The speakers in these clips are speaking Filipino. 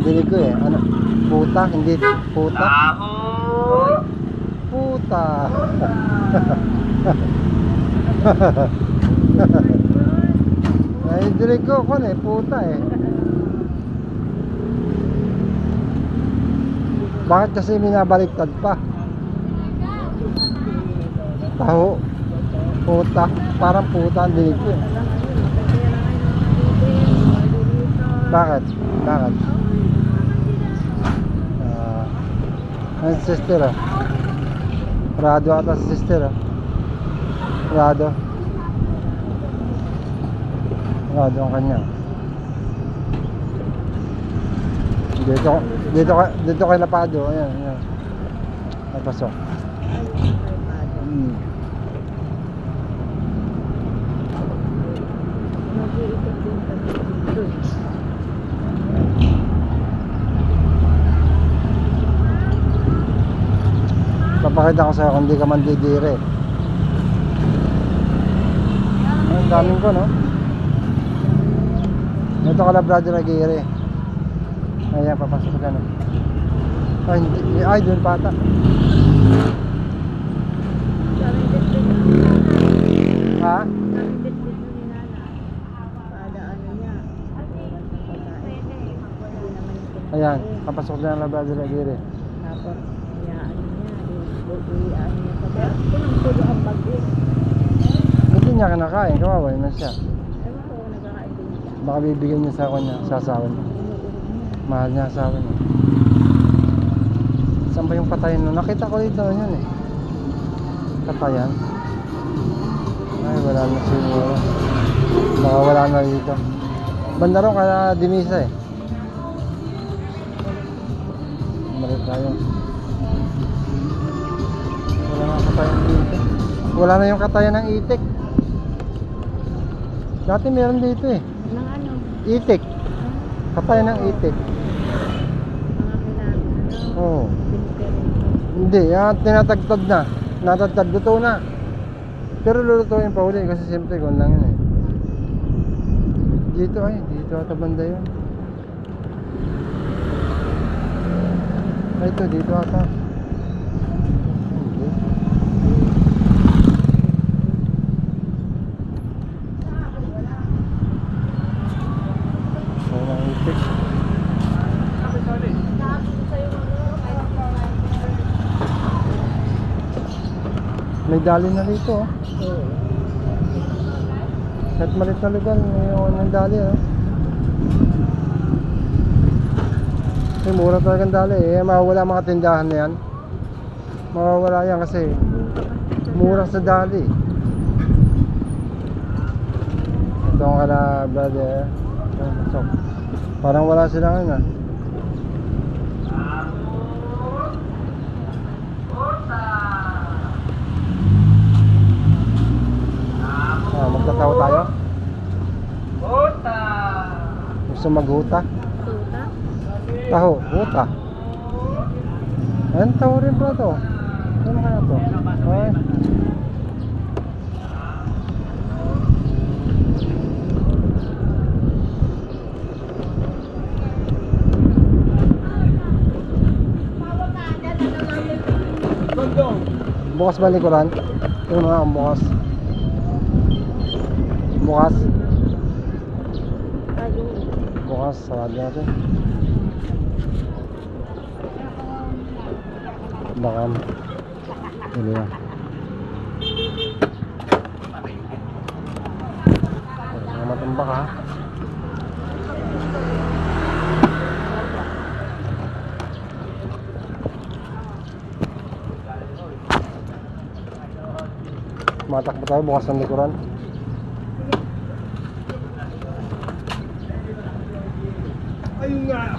Dinig ko eh. Ano? Puta, hindi puta. Ahoy! Puta. Ay, dinig ko kon eh, puta eh. Bakit kasi minabaliktad pa? Taho. Puta. Parang puta ang dinig ko eh. Bakit? Bakit? Ah, ang sister ah. Rado ata si sister ah. Rado. Rado ang kanya. Dito, dito, dito kay Lapado. Ayan, ayan. Napasok. Hmm. Mag-iikot din kami dito. Papakita ko sa'yo kung di ka man didire. Ang daming ko, no? Ito ka na, brother Aguirre. Ayan, papasok ka na. Ay, hindi, ay, doon pata. Ha? Hindi Ayan, papasok na lang, brother Aguirre. Tapos, iyaan Iyaan niya sa bag. Punang-pulo ang eh. Hindi niya kinakain, kawawa na siya. Ewan ko kung nagkakain din siya. Baka bibigyan niya sa kanya, sa asawa niya. Mahal niya asawa niya. Saan ba yung patayan nun? Nakita ko dito yun eh. Patayan. Ay, wala na siguro. Baka wala na dito. Banda ron kaya Dimisa eh. Balik tayo. Wala na. Wala yung katayan ng itik. Dati meron dito eh. Nang ano? Itik. Katayan ng itik. Oo. Ko. Hindi, yan, tinatagtad na. Natagtad, luto na. Pero lulutuin pa uli kasi siyempre kung lang yun eh. Dito ay, dito ata banda yun. Ito, dito ata. Hindi. Wala nang itik. May dali na rito oh. Oo. Kahit malit na lugar, may ng dali oh. May mura talaga ang dali eh. Mawawala mga tindahan na yan. Mawawala yan kasi mura sa dali. Ito ang kala brother. So, parang wala silang ano. Ah, magtatawa tayo? Puta! Gusto maghuta? Tuta? Taho, huta. Ayan, taho rin pala to. Ano kaya to? Ay. Bukas ba likuran? Ito mga ang bukas. Bukas. Ay, oo. Bukas, sarado natin. Baka Hindi na. Mga matambak ha. Matakbo tayo bukas ng likuran. Ayun nga!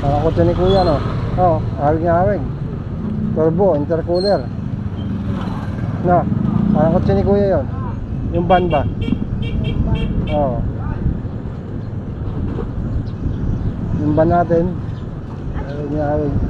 Parang kotse ni Kuya, no? Oh, hawig na hawig. Turbo, intercooler. No, parang kotse ni Kuya yon. Yung van ba? Oo. Yung van natin. Ano Tinawag. Pasok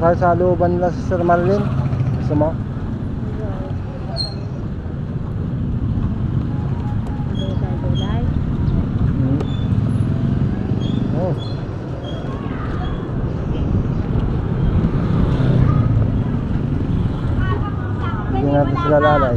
tayo sa looban nila sa Sir Marlin. Gusto mo? Hmm. Oh. Hindi natin sila lalay.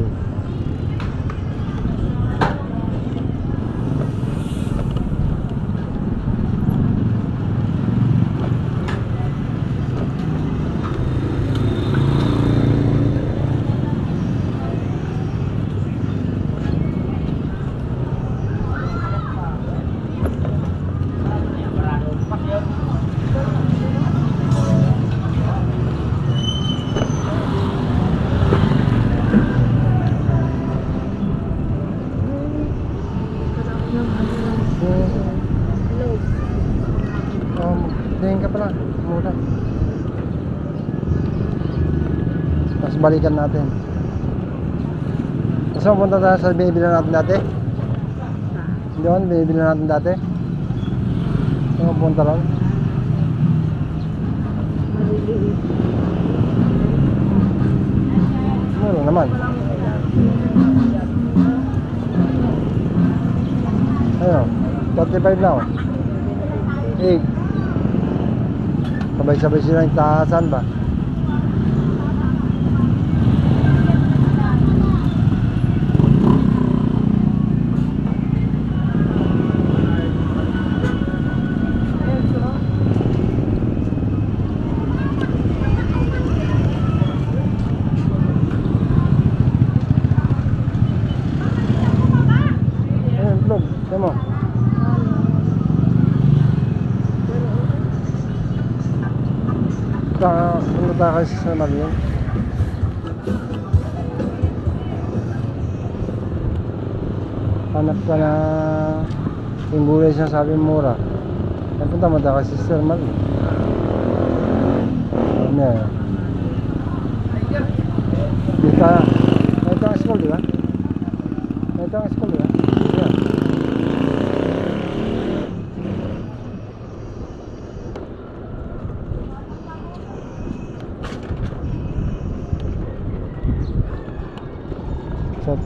Hmm. Hello. Um, tingin ka pala. Muna. Tapos balikan natin. Gusto mo punta tayo sa binibili natin dati? Doon, binibili natin dati? Gusto mo punta ron? Meron naman. Ayun, 35 na oh. Eh, sabay-sabay sila yung taasan ba? Ayun, vlog. Tignan mo. Sa, punta tayo sa Marian. Hanap ka na yung gulay siya sabi mura. Ay, punta mo tayo sa Marian. Ano yan? Dito. Ito ang school, di ba? Ito ang school, di? Yan.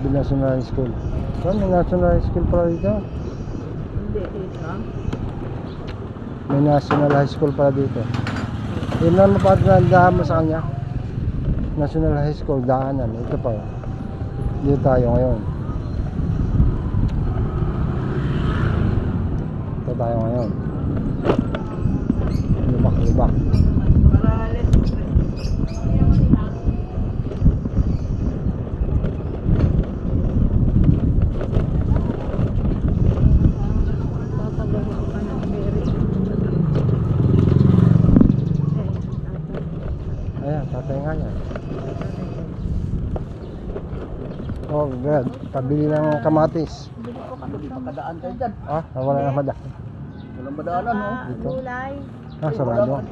Southville National High School. Saan may National High School pala dito? Hindi, dito. May National High School pala dito. Yun lang mapadaan mo sa kanya. National High School, daanan. Ito pa. Dito tayo ngayon. Ito tayo ngayon. Lubak, lubak. Papagawa ka ng berry. Eh, Ayan, tatay nga yan. Oh, God. Pabili ng kamatis. Bili po kami ng Makadaan kayo dyan. Ah, wala na madaan. Walang madaanan, no? mga Dito. gulay. Ah, sarado. Hindi.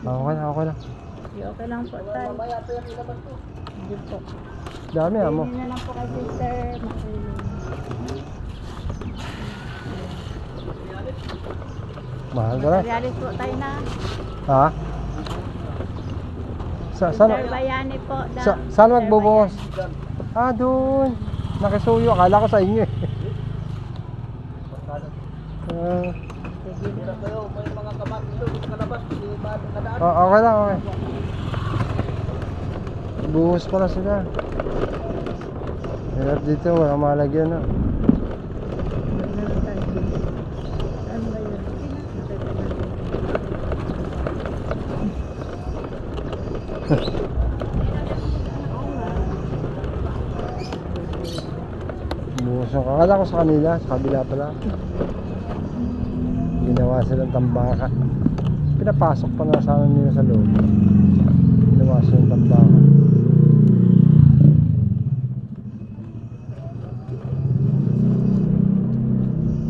Ah, okay na, okay. Di okay lang po tayo. Mamaya pa yan ilabas ko. Hindi po. Dami ah mo. Pili na lang po kay sister. Makiling. Mahal ka na. Realis po tayo na. Ha? Sa, saan, Sister Bayani po. da- sa, saan? Dyan. Ah, doon. Nakisuyo. Akala ko sa inyo eh. Ah, nakadaan? ah, okay lang, okay. Buhos pala sila. Hirap dito, wala malagyan na. Ano tayo? Saan ba yun? Buhos yung kakala ko sa kanila, sa kabila pala. Ginawa silang tambaka. Pinapasok pa na sana nila sa loob. Ginawa silang tambaka.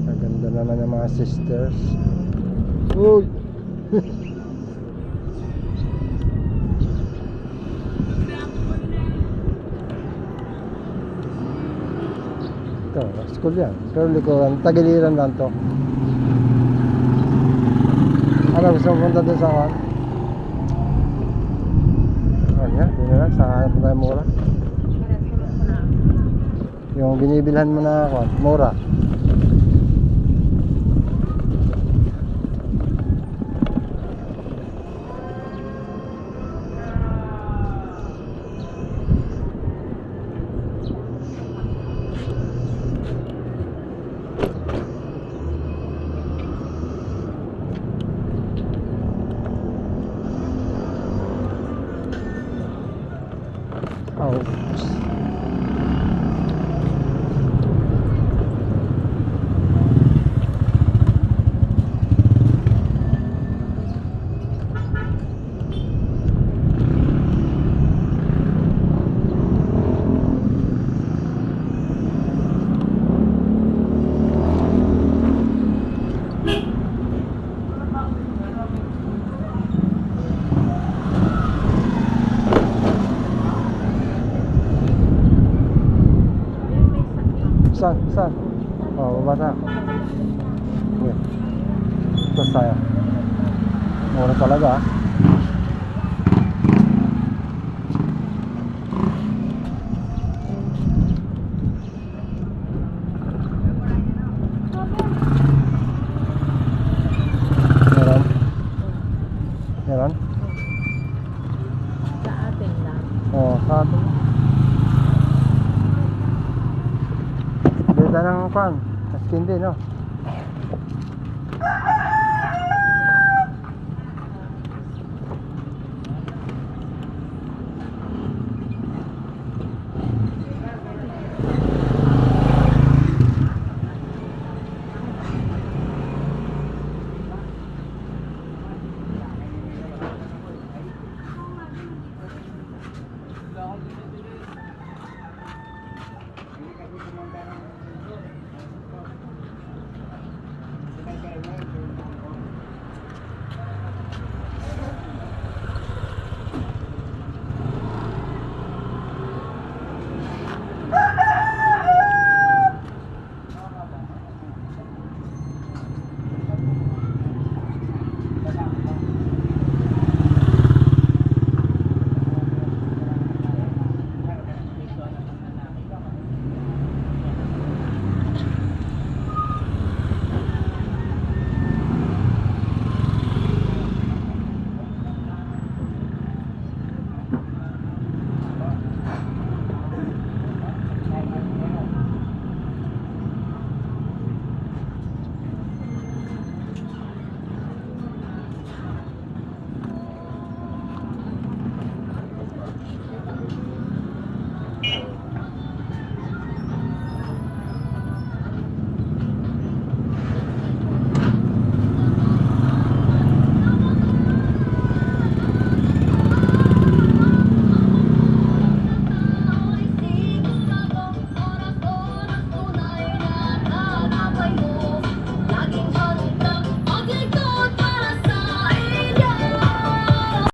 Ang ganda naman ng mga sisters. Uy! Ito, school yan. Pero likuran, tagiliran lang to. Ano, gusto mo punta doon sa kan? Ano yan, na lang, sa hanap tayo mura. Yung binibilhan mo na kan, mura. Oh. Saan? Oh, baba tayo. Okay. Tapos tayo. Mura talaga ah.